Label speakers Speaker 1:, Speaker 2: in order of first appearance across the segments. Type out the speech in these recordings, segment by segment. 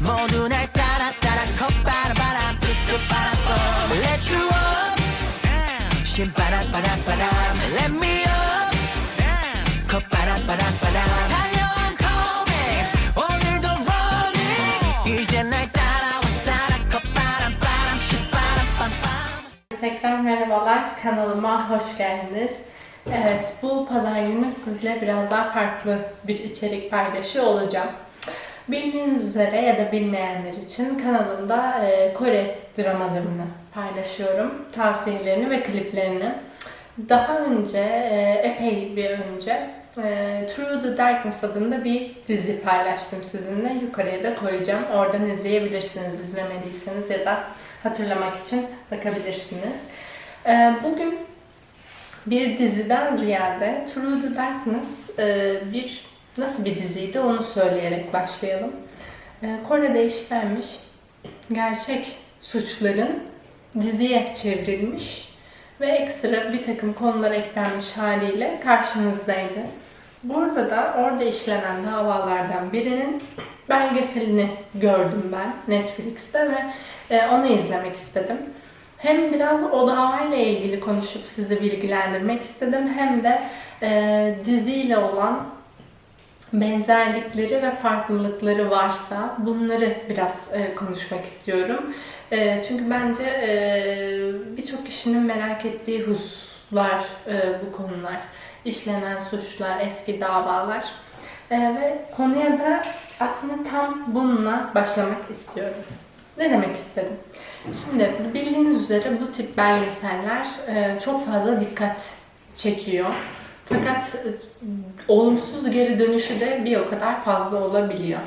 Speaker 1: 모두 날 따라 따라 콧바람바람 삐끗바람 Let you up 신바람바람바람 Let me up 콧바람바람바람 달려 I'm coming 오늘도 running 이제 날 따라와 따라 콧바람바람 신바람밤밤
Speaker 2: Tekrar merhabalar, kanalıma hoş geldiniz. Evet, bu pazar günü sizle biraz daha farklı bir içerik paylaşıyor olacağım. Bildiğiniz üzere ya da bilmeyenler için kanalımda e, Kore dramalarını paylaşıyorum. Tavsiyelerini ve kliplerini. Daha önce, e, epey bir önce e, Through the Darkness adında bir dizi paylaştım sizinle. Yukarıya da koyacağım. Oradan izleyebilirsiniz izlemediyseniz ya da hatırlamak için bakabilirsiniz. E, bugün bir diziden ziyade Through the Darkness bir nasıl bir diziydi onu söyleyerek başlayalım. E, Kore'de işlenmiş gerçek suçların diziye çevrilmiş ve ekstra bir takım konular eklenmiş haliyle karşınızdaydı. Burada da orada işlenen davalardan birinin belgeselini gördüm ben Netflix'te ve e, onu izlemek istedim. Hem biraz o davayla ilgili konuşup sizi bilgilendirmek istedim hem de e, diziyle olan benzerlikleri ve farklılıkları varsa bunları biraz e, konuşmak istiyorum. E, çünkü bence e, birçok kişinin merak ettiği hususlar e, bu konular. İşlenen suçlar, eski davalar. E, ve konuya da aslında tam bununla başlamak istiyorum. Ne demek istedim? Şimdi bildiğiniz üzere bu tip belgeseller e, çok fazla dikkat çekiyor. Fakat e, olumsuz geri dönüşü de bir o kadar fazla olabiliyor.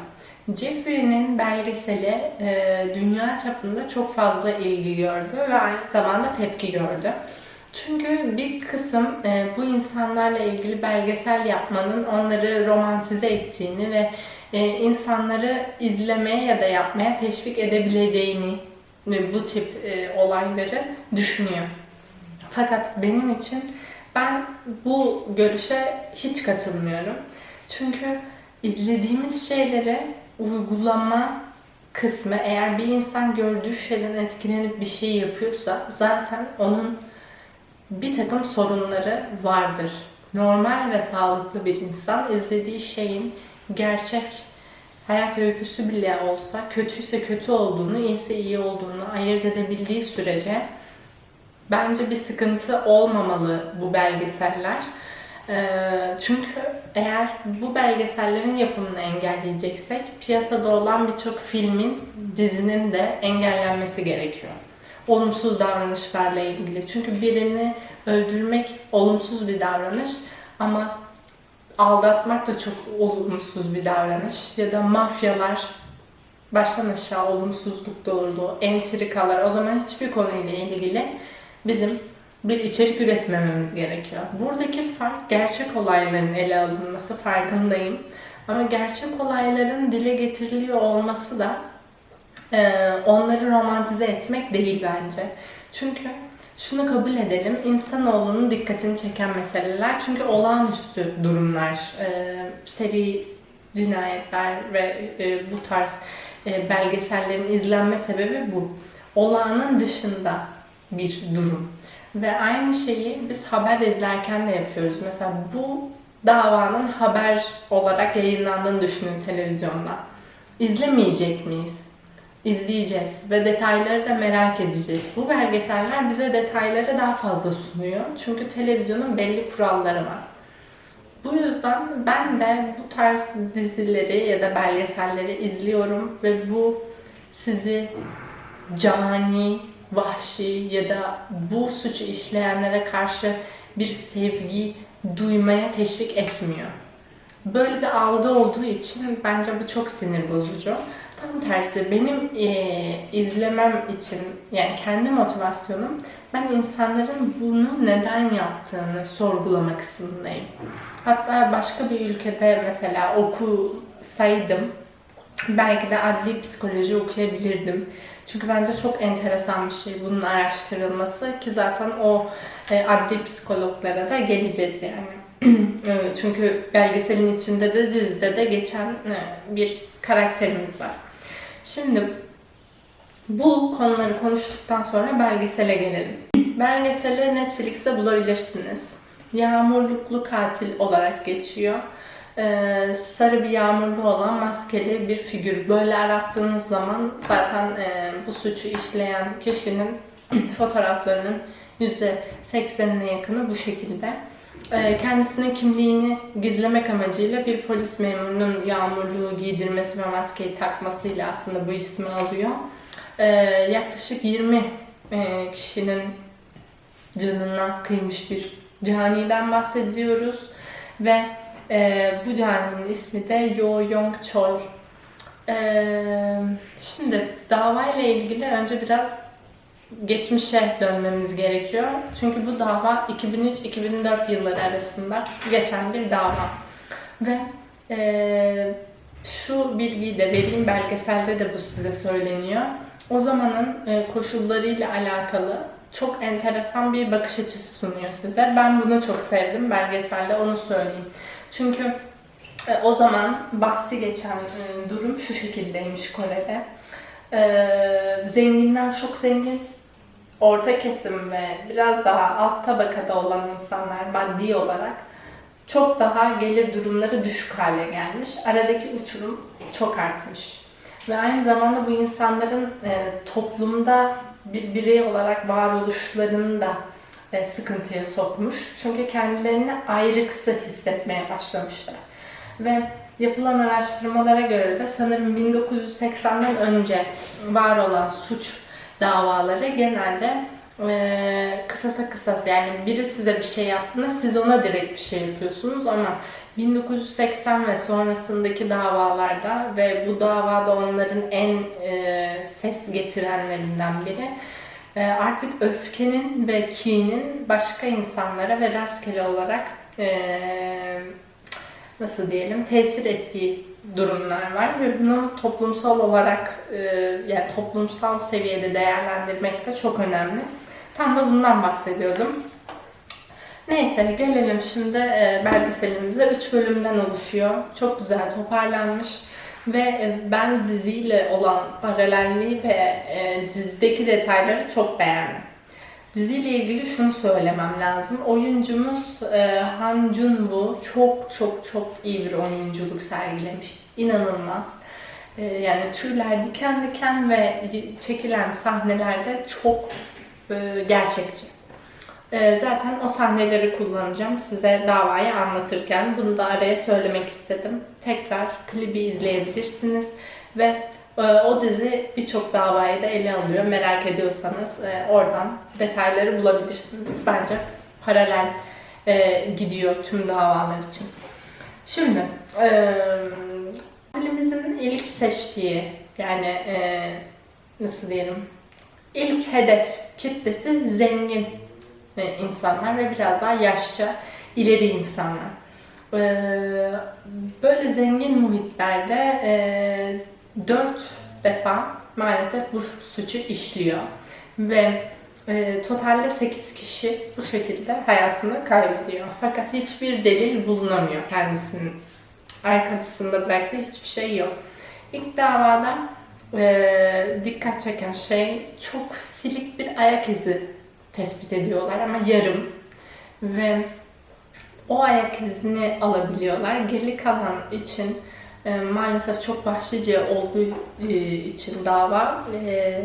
Speaker 2: Jeffrey'nin belgeseli e, dünya çapında çok fazla ilgi gördü ve aynı zamanda tepki gördü. Çünkü bir kısım e, bu insanlarla ilgili belgesel yapmanın onları romantize ettiğini ve e, insanları izlemeye ya da yapmaya teşvik edebileceğini bu tip e, olayları düşünüyor. Fakat benim için ben bu görüşe hiç katılmıyorum. Çünkü izlediğimiz şeyleri uygulama kısmı eğer bir insan gördüğü şeyden etkilenip bir şey yapıyorsa zaten onun bir takım sorunları vardır. Normal ve sağlıklı bir insan izlediği şeyin gerçek hayat öyküsü bile olsa kötüyse kötü olduğunu, iyiyse iyi olduğunu ayırt edebildiği sürece bence bir sıkıntı olmamalı bu belgeseller. Ee, çünkü eğer bu belgesellerin yapımını engelleyeceksek piyasada olan birçok filmin, dizinin de engellenmesi gerekiyor. Olumsuz davranışlarla ilgili. Çünkü birini öldürmek olumsuz bir davranış ama aldatmak da çok olumsuz bir davranış. Ya da mafyalar baştan aşağı olumsuzluk doğurdu. Entrikalar o zaman hiçbir konuyla ilgili bizim bir içerik üretmememiz gerekiyor. Buradaki fark gerçek olayların ele alınması farkındayım. Ama gerçek olayların dile getiriliyor olması da e, onları romantize etmek değil bence. Çünkü şunu kabul edelim, insanoğlunun dikkatini çeken meseleler çünkü olağanüstü durumlar, e, seri cinayetler ve e, bu tarz e, belgesellerin izlenme sebebi bu. Olağanın dışında bir durum. Ve aynı şeyi biz haber izlerken de yapıyoruz. Mesela bu davanın haber olarak yayınlandığını düşünün televizyonda. İzlemeyecek miyiz? İzleyeceğiz ve detayları da merak edeceğiz. Bu belgeseller bize detayları daha fazla sunuyor. Çünkü televizyonun belli kuralları var. Bu yüzden ben de bu tarz dizileri ya da belgeselleri izliyorum ve bu sizi cani, vahşi ya da bu suçu işleyenlere karşı bir sevgi duymaya teşvik etmiyor. Böyle bir algı olduğu için bence bu çok sinir bozucu. Tam tersi benim e, izlemem için yani kendi motivasyonum ben insanların bunu neden yaptığını sorgulama kısmındayım. Hatta başka bir ülkede mesela okusaydım belki de adli psikoloji okuyabilirdim. Çünkü bence çok enteresan bir şey bunun araştırılması ki zaten o e, adli psikologlara da geleceğiz yani. Çünkü belgeselin içinde de dizide de geçen e, bir karakterimiz var. Şimdi bu konuları konuştuktan sonra belgesele gelelim. Belgeseli Netflix'te bulabilirsiniz. Yağmurluklu katil olarak geçiyor. Ee, sarı bir yağmurlu olan maskeli bir figür. Böyle arattığınız zaman zaten e, bu suçu işleyen kişinin fotoğraflarının %80'ine yakını bu şekilde. Ee, kendisinin kimliğini gizlemek amacıyla bir polis memurunun yağmurluğu giydirmesi ve maskeyi takmasıyla aslında bu ismi alıyor. Ee, yaklaşık 20 e, kişinin canına kıymış bir caniden bahsediyoruz ve e, bu caninin ismi de Yo Yong Chol. Ee, şimdi davayla ilgili önce biraz geçmişe dönmemiz gerekiyor. Çünkü bu dava 2003-2004 yılları arasında geçen bir dava. Ve e, şu bilgiyi de vereyim, belgeselde de bu size söyleniyor. O zamanın e, koşullarıyla alakalı çok enteresan bir bakış açısı sunuyor size. Ben bunu çok sevdim belgeselde, onu söyleyeyim. Çünkü e, o zaman bahsi geçen e, durum şu şekildeymiş Kore'de. E, zenginler çok zengin, orta kesim ve biraz daha alt tabakada olan insanlar maddi olarak çok daha gelir durumları düşük hale gelmiş. Aradaki uçurum çok artmış. Ve aynı zamanda bu insanların toplumda bir birey olarak varoluşlarını da sıkıntıya sokmuş. Çünkü kendilerini ayrıksı hissetmeye başlamışlar. Ve yapılan araştırmalara göre de sanırım 1980'den önce var olan suç davaları genelde e, kısasa kısas yani biri size bir şey yaptığında siz ona direkt bir şey yapıyorsunuz ama 1980 ve sonrasındaki davalarda ve bu davada onların en e, ses getirenlerinden biri e, artık öfkenin ve kinin başka insanlara ve rastgele olarak e, nasıl diyelim tesir ettiği durumlar var ve bunu toplumsal olarak e, yani toplumsal seviyede değerlendirmek de çok önemli. Tam da bundan bahsediyordum. Neyse gelelim şimdi e, belgeselimize. 3 bölümden oluşuyor. Çok güzel toparlanmış. Ve e, ben diziyle olan paralelliği ve e, dizideki detayları çok beğendim. Diziyle ilgili şunu söylemem lazım. Oyuncumuz e, Han Jun-woo çok çok çok iyi bir oyunculuk sergilemiş. İnanılmaz. E, yani tüyler diken diken ve çekilen sahnelerde çok e, gerçekçi. E, zaten o sahneleri kullanacağım size davayı anlatırken. Bunu da araya söylemek istedim. Tekrar klibi izleyebilirsiniz ve e, o dizi birçok davayı da ele alıyor. Merak ediyorsanız e, oradan detayları bulabilirsiniz. Bence paralel e, gidiyor tüm davalar için. Şimdi e, dilimizin ilk seçtiği yani nasıl diyelim ilk hedef kitlesi zengin insanlar ve biraz daha yaşça ileri insanlar. E, böyle zengin muhitlerde e, dört defa maalesef bu suçu işliyor ve e, totalde 8 kişi bu şekilde hayatını kaybediyor. Fakat hiçbir delil bulunamıyor kendisinin arkasında bıraktığı hiçbir şey yok. İlk davada e, dikkat çeken şey çok silik bir ayak izi tespit ediyorlar ama yarım ve o ayak izini alabiliyorlar. Geri kalan için e, maalesef çok vahşice olduğu e, için dava e,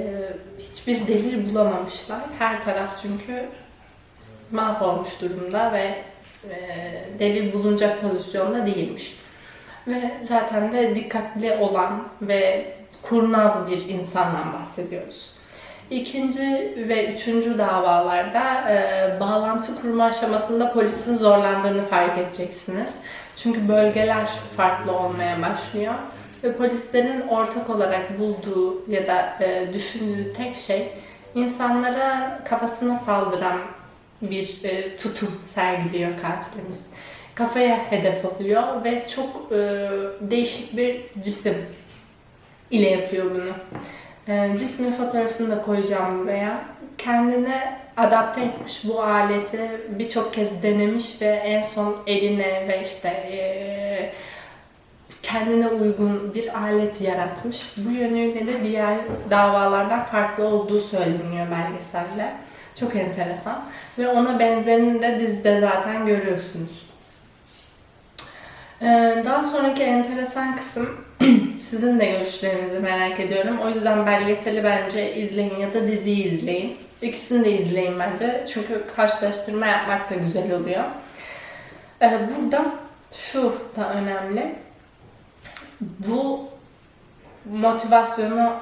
Speaker 2: hiçbir delil bulamamışlar. Her taraf çünkü mahvolmuş durumda ve e, delil bulunacak pozisyonda değilmiş. Ve zaten de dikkatli olan ve kurnaz bir insandan bahsediyoruz. İkinci ve üçüncü davalarda e, bağlantı kurma aşamasında polisin zorlandığını fark edeceksiniz. Çünkü bölgeler farklı olmaya başlıyor. Ve polislerin ortak olarak bulduğu ya da e, düşündüğü tek şey insanlara kafasına saldıran bir e, tutum sergiliyor katilimiz. Kafaya hedef alıyor ve çok e, değişik bir cisim ile yapıyor bunu. E, cismin fotoğrafını da koyacağım buraya. Kendine adapte etmiş bu aleti birçok kez denemiş ve en son eline ve işte e, kendine uygun bir alet yaratmış. Bu yönüyle de diğer davalardan farklı olduğu söyleniyor belgeselde. Çok enteresan. Ve ona benzerini de dizide zaten görüyorsunuz. Ee, Daha sonraki enteresan kısım sizin de görüşlerinizi merak ediyorum. O yüzden belgeseli bence izleyin ya da diziyi izleyin. İkisini de izleyin bence. Çünkü karşılaştırma yapmak da güzel oluyor. Ee, Burada şu da önemli. Bu motivasyonu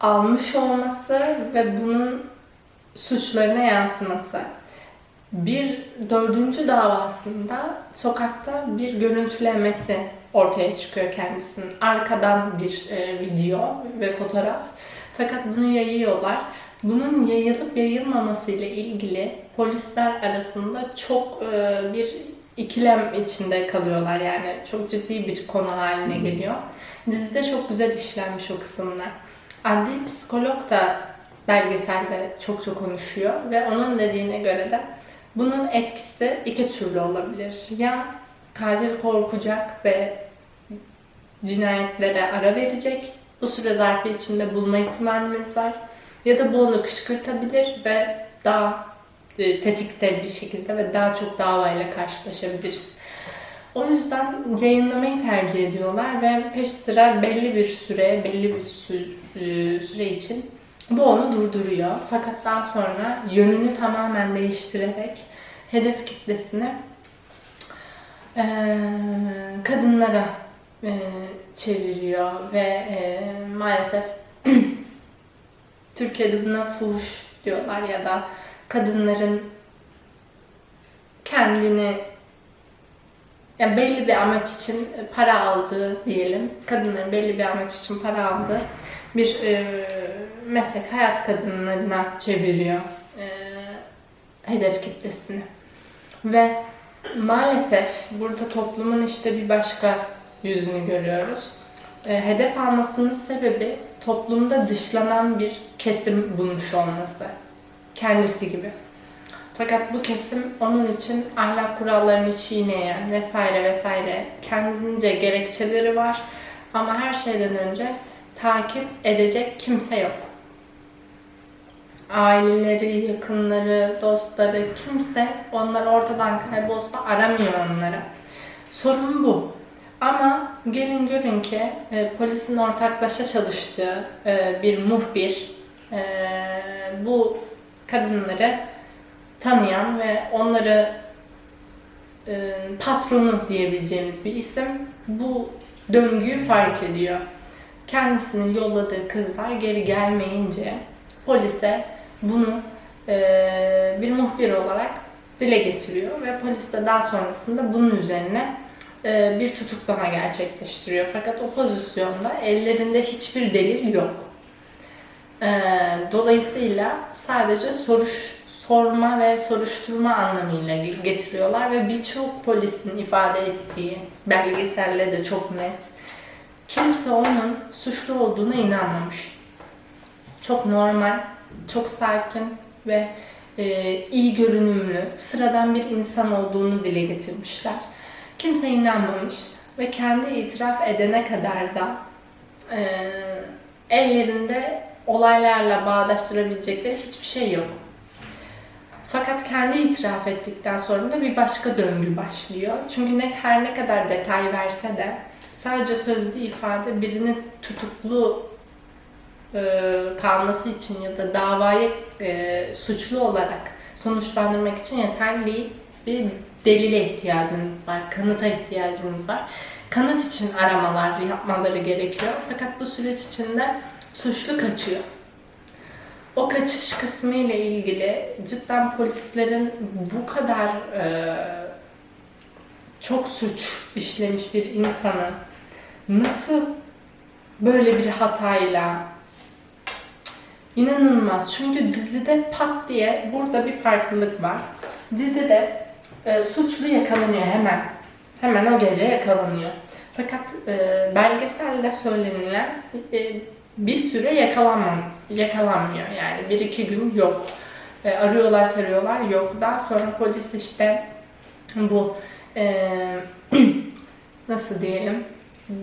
Speaker 2: almış olması ve bunun suçlarına yansıması. Bir dördüncü davasında sokakta bir görüntülemesi ortaya çıkıyor kendisinin. Arkadan bir e, video ve fotoğraf. Fakat bunu yayıyorlar. Bunun yayılıp yayılmaması ile ilgili polisler arasında çok e, bir ikilem içinde kalıyorlar. Yani çok ciddi bir konu haline geliyor. Dizide çok güzel işlenmiş o kısımlar. Adli psikolog da belgeselde çok çok konuşuyor ve onun dediğine göre de bunun etkisi iki türlü olabilir. Ya katil korkacak ve cinayetlere ara verecek. Bu süre zarfı içinde bulma ihtimalimiz var. Ya da bu onu kışkırtabilir ve daha e, tetikte bir şekilde ve daha çok davayla karşılaşabiliriz. O yüzden yayınlamayı tercih ediyorlar ve peş sıra belli bir süre, belli bir e, süre için bu onu durduruyor. Fakat daha sonra yönünü tamamen değiştirerek hedef kitlesini eee, kadınlara eee, çeviriyor ve eee, maalesef Türkiye'de buna fuhuş diyorlar ya da kadınların kendini yani belli bir amaç için para aldığı diyelim. Kadınların belli bir amaç için para aldığı bir e, meslek hayat kadınlarına çeviriyor e, hedef kitlesini. Ve maalesef burada toplumun işte bir başka yüzünü görüyoruz. E, hedef almasının sebebi toplumda dışlanan bir kesim bulmuş olması. Kendisi gibi. Fakat bu kesim onun için ahlak kurallarını çiğneyen vesaire vesaire kendince gerekçeleri var. Ama her şeyden önce takip edecek kimse yok. Aileleri, yakınları, dostları, kimse onlar ortadan kaybolsa aramıyor onları. Sorun bu. Ama gelin görün ki e, polisin ortaklaşa çalıştığı e, bir muhbir e, bu kadınları tanıyan ve onları e, patronu diyebileceğimiz bir isim bu döngüyü fark ediyor. Kendisinin yolladığı kızlar geri gelmeyince polise bunu e, bir muhbir olarak dile getiriyor ve polis de daha sonrasında bunun üzerine bir tutuklama gerçekleştiriyor. Fakat o pozisyonda ellerinde hiçbir delil yok. E, dolayısıyla sadece soruş sorma ve soruşturma anlamıyla getiriyorlar ve birçok polisin ifade ettiği belgeselle de çok net kimse onun suçlu olduğuna inanmamış. Çok normal, çok sakin ve e, iyi görünümlü, sıradan bir insan olduğunu dile getirmişler. Kimse inanmamış ve kendi itiraf edene kadar da e, ellerinde olaylarla bağdaştırabilecekleri hiçbir şey yok. Fakat kendi itiraf ettikten sonra da bir başka döngü başlıyor. Çünkü ne her ne kadar detay verse de sadece sözlü ifade birinin tutuklu e, kalması için ya da davayı e, suçlu olarak sonuçlandırmak için yeterli bir delile ihtiyacınız var, kanıta ihtiyacınız var. Kanıt için aramalar yapmaları gerekiyor. Fakat bu süreç içinde suçlu kaçıyor. O kaçış kısmı ile ilgili cidden polislerin bu kadar e, çok suç işlemiş bir insanı nasıl böyle bir hatayla inanılmaz. Çünkü dizide pat diye burada bir farklılık var. Dizide e, suçlu yakalanıyor hemen. Hemen o gece yakalanıyor. Fakat e, belgeselde söylenilen e, bir süre yakalanmam, yakalanmıyor. Yani bir iki gün yok. E, arıyorlar tarıyorlar yok. Daha sonra polis işte bu e, nasıl diyelim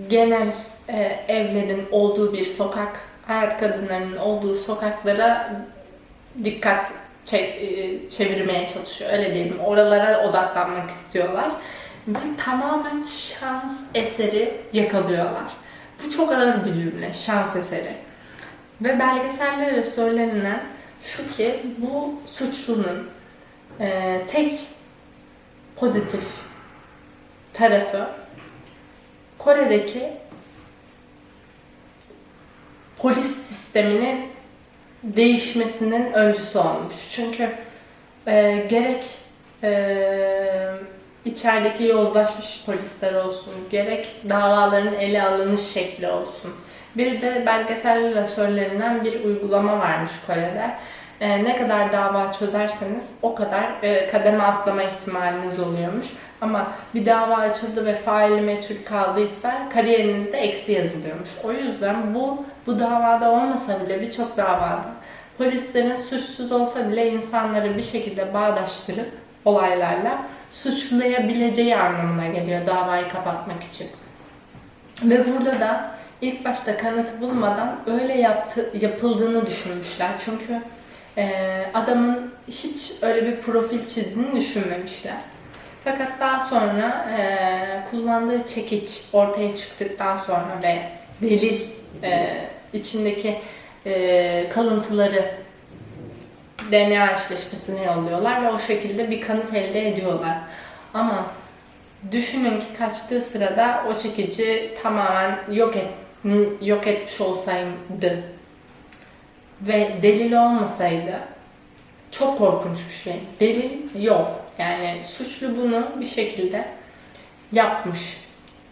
Speaker 2: genel e, evlerin olduğu bir sokak, hayat kadınlarının olduğu sokaklara dikkat çevirmeye çalışıyor. Öyle diyelim. Oralara odaklanmak istiyorlar. Ve tamamen şans eseri yakalıyorlar. Bu çok ağır bir cümle. Şans eseri. Ve belgesellere söylenilen şu ki bu suçlunun e, tek pozitif tarafı Kore'deki polis sisteminin değişmesinin öncüsü olmuş. Çünkü e, gerek e, içerideki yozlaşmış polisler olsun, gerek davaların ele alınış şekli olsun. Bir de belgeselle söylenilen bir uygulama varmış Kore'de. E, ne kadar dava çözerseniz o kadar e, kademe atlama ihtimaliniz oluyormuş. Ama bir dava açıldı ve faili meçhul kaldıysa kariyerinizde eksi yazılıyormuş. O yüzden bu bu davada olmasa bile birçok davada polislerin suçsuz olsa bile insanları bir şekilde bağdaştırıp olaylarla suçlayabileceği anlamına geliyor davayı kapatmak için. Ve burada da ilk başta kanıt bulmadan öyle yaptı, yapıldığını düşünmüşler. Çünkü e, adamın hiç öyle bir profil çizdiğini düşünmemişler. Fakat daha sonra e, kullandığı çekiç ortaya çıktıktan sonra ve delil e, içindeki e, kalıntıları DNA eşleşmesine yolluyorlar ve o şekilde bir kanıt elde ediyorlar. Ama düşünün ki kaçtığı sırada o çekici tamamen yok et yok etmiş olsaydı ve delil olmasaydı çok korkunç bir şey. Delil yok. Yani suçlu bunu bir şekilde yapmış.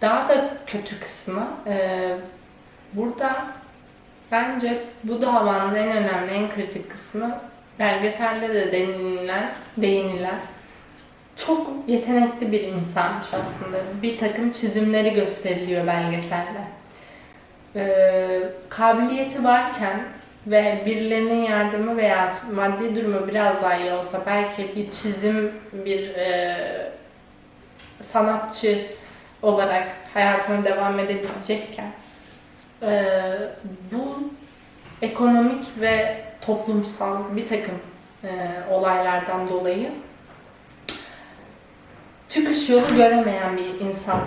Speaker 2: Daha da kötü kısmı e, burada bence bu davanın en önemli, en kritik kısmı belgeselde de denilen, değinilen çok yetenekli bir insanmış aslında. Bir takım çizimleri gösteriliyor belgeselde. Ee, kabiliyeti varken ve birilerinin yardımı veya maddi durumu biraz daha iyi olsa belki bir çizim, bir e, sanatçı olarak hayatına devam edebilecekken e, bu ekonomik ve toplumsal bir takım e, olaylardan dolayı çıkış yolu göremeyen bir insan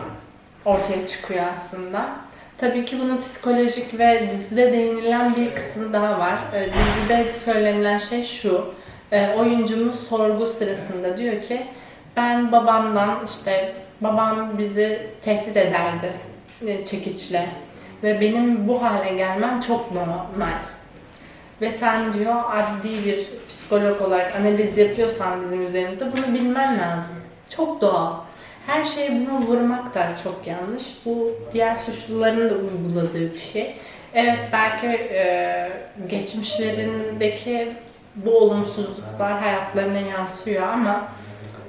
Speaker 2: ortaya çıkıyor aslında. Tabii ki bunun psikolojik ve dizide değinilen bir kısmı daha var. E, dizide söylenilen şey şu. E, oyuncumuz sorgu sırasında diyor ki ben babamdan işte babam bizi tehdit ederdi e, çekiçle ve benim bu hale gelmem çok normal. Ve sen diyor adli bir psikolog olarak analiz yapıyorsan bizim üzerimizde bunu bilmen lazım. Çok doğal. Her şeye buna vurmak da çok yanlış. Bu diğer suçluların da uyguladığı bir şey. Evet belki e, geçmişlerindeki bu olumsuzluklar hayatlarına yansıyor ama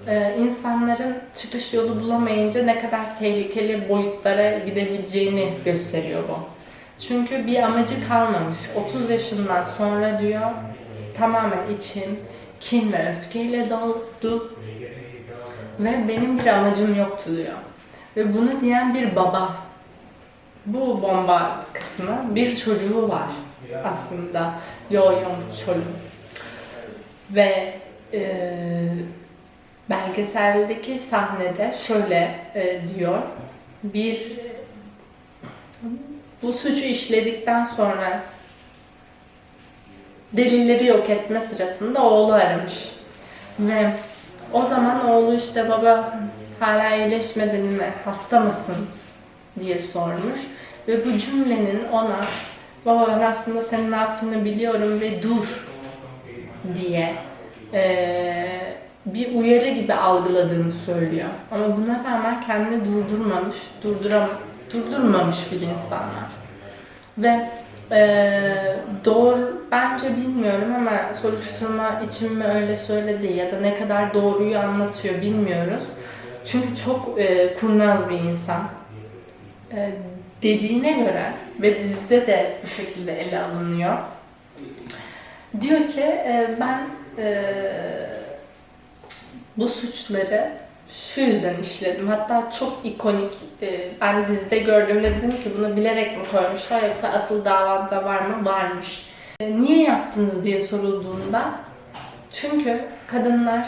Speaker 2: e, insanların çıkış yolu bulamayınca ne kadar tehlikeli boyutlara gidebileceğini gösteriyor bu. Çünkü bir amacı kalmamış. 30 yaşından sonra diyor tamamen içim kin ve öfkeyle doldu ve benim bir amacım yoktu diyor. Ve bunu diyen bir baba. Bu bomba kısmı bir çocuğu var aslında Yo Yong Chol'un. Ve e, belgeseldeki sahnede şöyle e, diyor. Bir bu suçu işledikten sonra delilleri yok etme sırasında oğlu aramış. Ve o zaman oğlu işte baba hala iyileşmedin mi, hasta mısın diye sormuş. Ve bu cümlenin ona baba ben aslında senin ne yaptığını biliyorum ve dur diye eee, bir uyarı gibi algıladığını söylüyor. Ama buna rağmen kendini durdurmamış, durduram durdurmamış bir insanlar. Ve eee, doğru bence bilmiyorum ama soruşturma için mi öyle söyledi ya da ne kadar doğruyu anlatıyor bilmiyoruz. Çünkü çok eee, kurnaz bir insan. Eee, dediğine göre ve dizide de bu şekilde ele alınıyor. Diyor ki eee, ben eee, bu suçları şu yüzden işledim. Hatta çok ikonik. e, Ben dizide gördüğümde dedim ki bunu bilerek mi koymuşlar yoksa asıl davada var mı? Varmış. E, Niye yaptınız diye sorulduğunda çünkü kadınlar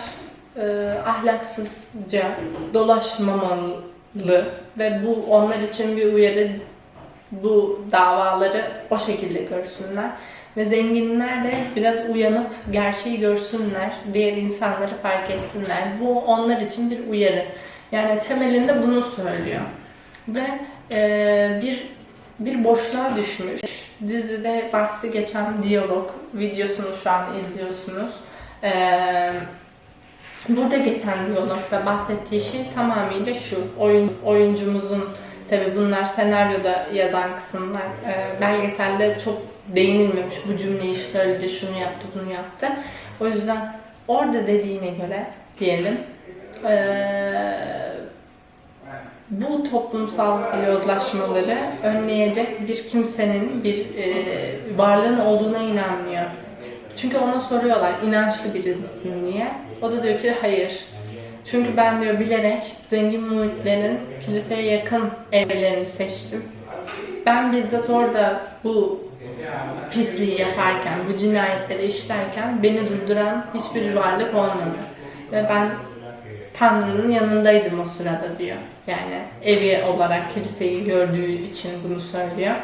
Speaker 2: e, ahlaksızca dolaşmamalı ve bu onlar için bir uyarı bu davaları o şekilde görsünler. Ve zenginler de biraz uyanıp gerçeği görsünler, diğer insanları fark etsinler. Bu onlar için bir uyarı. Yani temelinde bunu söylüyor. Ve e, bir bir boşluğa düşmüş. Dizide bahsi geçen diyalog videosunu şu an izliyorsunuz. E, burada geçen diyalogda bahsettiği şey tamamıyla şu. Oyun, oyuncumuzun Tabii bunlar senaryoda yazan kısımlar. E, belgeselde çok değinilmemiş. Bu cümleyi söyledi, şunu yaptı, bunu yaptı. O yüzden orada dediğine göre diyelim e, bu toplumsal yozlaşmaları önleyecek bir kimsenin bir e, varlığın olduğuna inanmıyor. Çünkü ona soruyorlar inançlı biri misin diye. O da diyor ki hayır. Çünkü ben diyor bilerek zengin muhitlerin kiliseye yakın evlerini seçtim. Ben bizzat orada bu pisliği yaparken, bu cinayetleri işlerken beni durduran hiçbir varlık olmadı. Ve ben Tanrı'nın yanındaydım o sırada diyor. Yani evi olarak kiliseyi gördüğü için bunu söylüyor.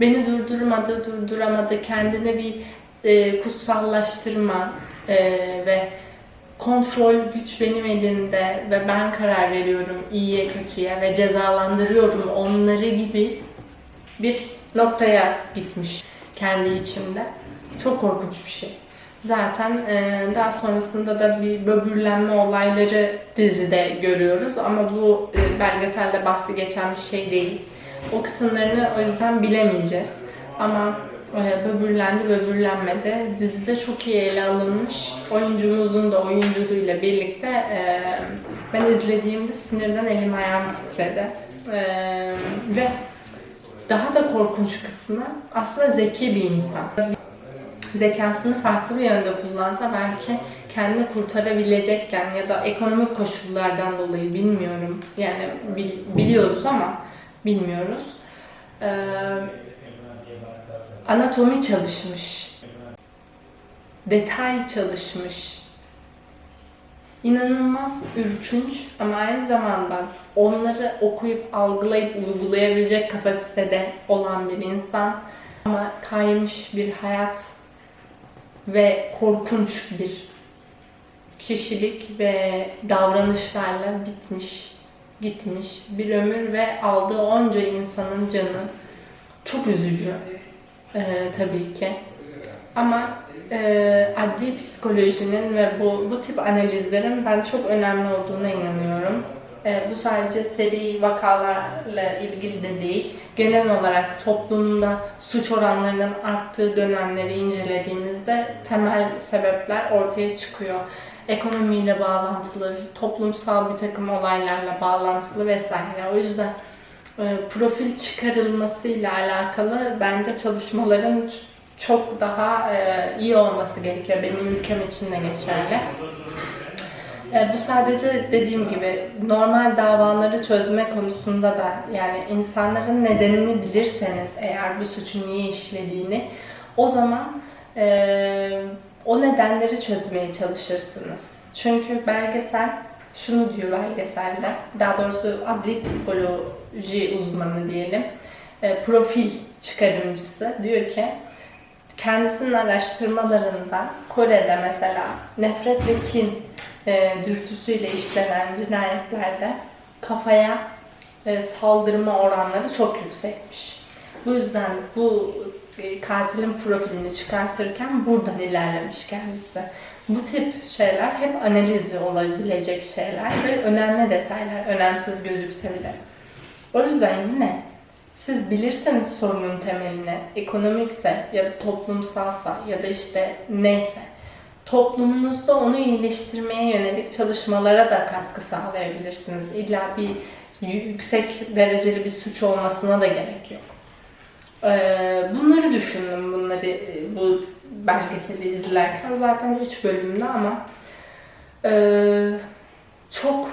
Speaker 2: Beni durdurmadı, durduramadı. Kendine bir e, kutsallaştırma e, ve kontrol güç benim elimde ve ben karar veriyorum iyiye kötüye ve cezalandırıyorum onları gibi bir noktaya gitmiş kendi içinde. Çok korkunç bir şey. Zaten e, daha sonrasında da bir böbürlenme olayları dizide görüyoruz ama bu e, belgeselde bahsi geçen bir şey değil. O kısımlarını o yüzden bilemeyeceğiz. Ama e, böbürlendi, böbürlenmedi. Dizide çok iyi ele alınmış. Oyuncumuzun da oyunculuğuyla birlikte e, ben izlediğimde sinirden elim ayağım titredi. E, ve daha da korkunç kısmı aslında zeki bir insan. Zekasını farklı bir yönde kullansa belki kendini kurtarabilecekken ya da ekonomik koşullardan dolayı bilmiyorum. Yani bil- biliyoruz ama bilmiyoruz. Ee, anatomi çalışmış. Detay çalışmış. İnanılmaz ürkünç ama aynı zamanda onları okuyup algılayıp uygulayabilecek kapasitede olan bir insan ama kaymış bir hayat ve korkunç bir kişilik ve davranışlarla bitmiş, gitmiş bir ömür ve aldığı onca insanın canı çok üzücü ee, tabii ki. Ama e, adli psikolojinin ve bu, bu tip analizlerin ben çok önemli olduğuna inanıyorum. E, bu sadece seri vakalarla ilgili de değil. Genel olarak toplumda suç oranlarının arttığı dönemleri incelediğimizde temel sebepler ortaya çıkıyor. Ekonomiyle bağlantılı, toplumsal bir takım olaylarla bağlantılı vesaire. O yüzden e, profil çıkarılmasıyla alakalı bence çalışmaların çok daha e, iyi olması gerekiyor. Benim ülkem için de geçerli. E, bu sadece dediğim gibi normal davaları çözme konusunda da yani insanların nedenini bilirseniz eğer bu suçu niye işlediğini o zaman e, o nedenleri çözmeye çalışırsınız. Çünkü belgesel şunu diyor belgeselde, daha doğrusu adli psikoloji uzmanı diyelim, e, profil çıkarımcısı diyor ki kendisinin araştırmalarında Kore'de mesela nefret ve kin e, dürtüsüyle işlenen cinayetlerde kafaya e, saldırma oranları çok yüksekmiş. Bu yüzden bu e, katilin profilini çıkartırken buradan ilerlemiş kendisi. Bu tip şeyler hep analizli olabilecek şeyler ve önemli detaylar, önemsiz gözükse bile. O yüzden yine siz bilirseniz sorunun temelini, ekonomikse ya da toplumsalsa ya da işte neyse, toplumunuzda onu iyileştirmeye yönelik çalışmalara da katkı sağlayabilirsiniz. İlla bir yüksek dereceli bir suç olmasına da gerek yok. Ee, bunları düşündüm, bunları e, bu belgeseli izlerken zaten 3 bölümde ama e, çok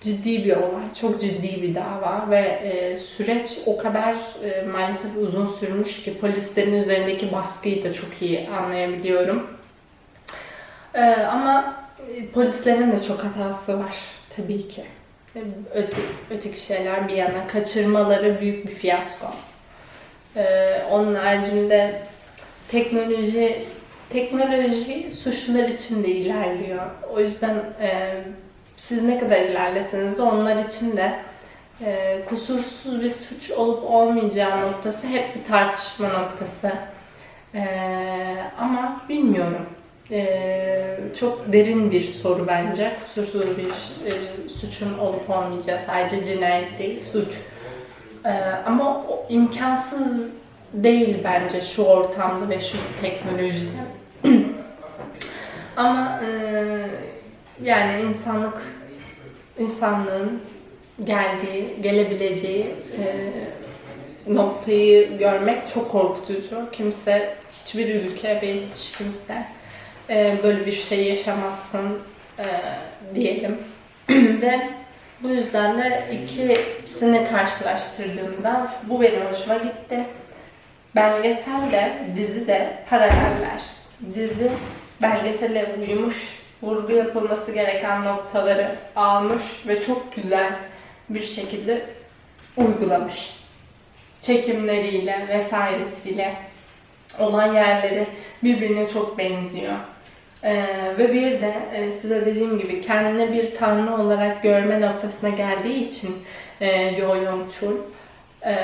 Speaker 2: ciddi bir olay, çok ciddi bir dava ve e, süreç o kadar e, maalesef uzun sürmüş ki polislerin üzerindeki baskıyı da çok iyi anlayabiliyorum. E, ama e, polislerin de çok hatası var tabii ki. E, Öte, öteki şeyler bir yana kaçırmaları büyük bir fiyasko. E, onun haricinde teknoloji teknoloji suçlular için de ilerliyor. O yüzden e, siz ne kadar ilerleseniz de onlar için de e, kusursuz bir suç olup olmayacağı noktası hep bir tartışma noktası. E, ama bilmiyorum. E, çok derin bir soru bence. Kusursuz bir e, suçun olup olmayacağı sadece cinayet değil, suç. E, ama o imkansız değil bence şu ortamda ve şu teknolojide. Ama e, yani insanlık insanlığın geldiği, gelebileceği e, noktayı görmek çok korkutucu. Kimse, hiçbir ülke ve hiç kimse e, böyle bir şey yaşamazsın e, diyelim. ve bu yüzden de ikisini karşılaştırdığımda bu benim hoşuma gitti. Belgesel de dizi de paraleller. Dizi belgesele uymuş, vurgu yapılması gereken noktaları almış ve çok güzel bir şekilde uygulamış. Çekimleriyle vesairesiyle olan yerleri birbirine çok benziyor. Ee, ve bir de e, size dediğim gibi kendine bir tanrı olarak görme noktasına geldiği için e, Yo Yong Chul e,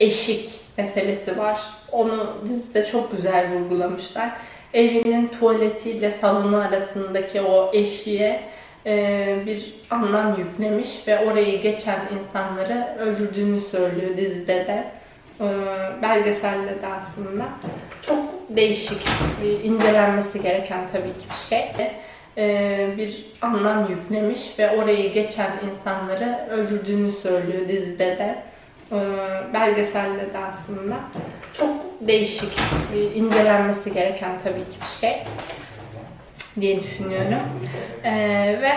Speaker 2: eşik meselesi var. Onu dizide çok güzel vurgulamışlar. Evinin tuvaletiyle salonu arasındaki o eşiğe e, bir anlam yüklemiş ve orayı geçen insanları öldürdüğünü söylüyor dizide de. E, belgeselde de aslında. Çok değişik, bir incelenmesi gereken tabii ki bir şey. E, bir anlam yüklemiş ve orayı geçen insanları öldürdüğünü söylüyor dizide de. E, belgeselde de aslında. Çok değişik, incelenmesi gereken tabii ki bir şey diye düşünüyorum. E, ve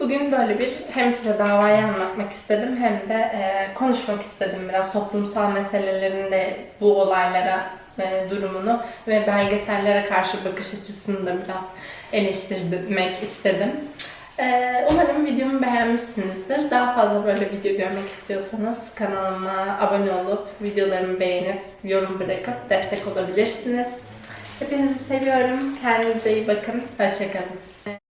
Speaker 2: Bugün böyle bir hem size davayı anlatmak istedim hem de e, konuşmak istedim biraz toplumsal meselelerin de bu olaylara e, durumunu ve belgesellere karşı bakış açısını da biraz eleştirmek istedim. E, umarım videomu beğenmişsinizdir. Daha fazla böyle video görmek istiyorsanız kanalıma abone olup videolarımı beğenip yorum bırakıp destek olabilirsiniz. Hepinizi seviyorum. Kendinize iyi bakın. Hoşçakalın.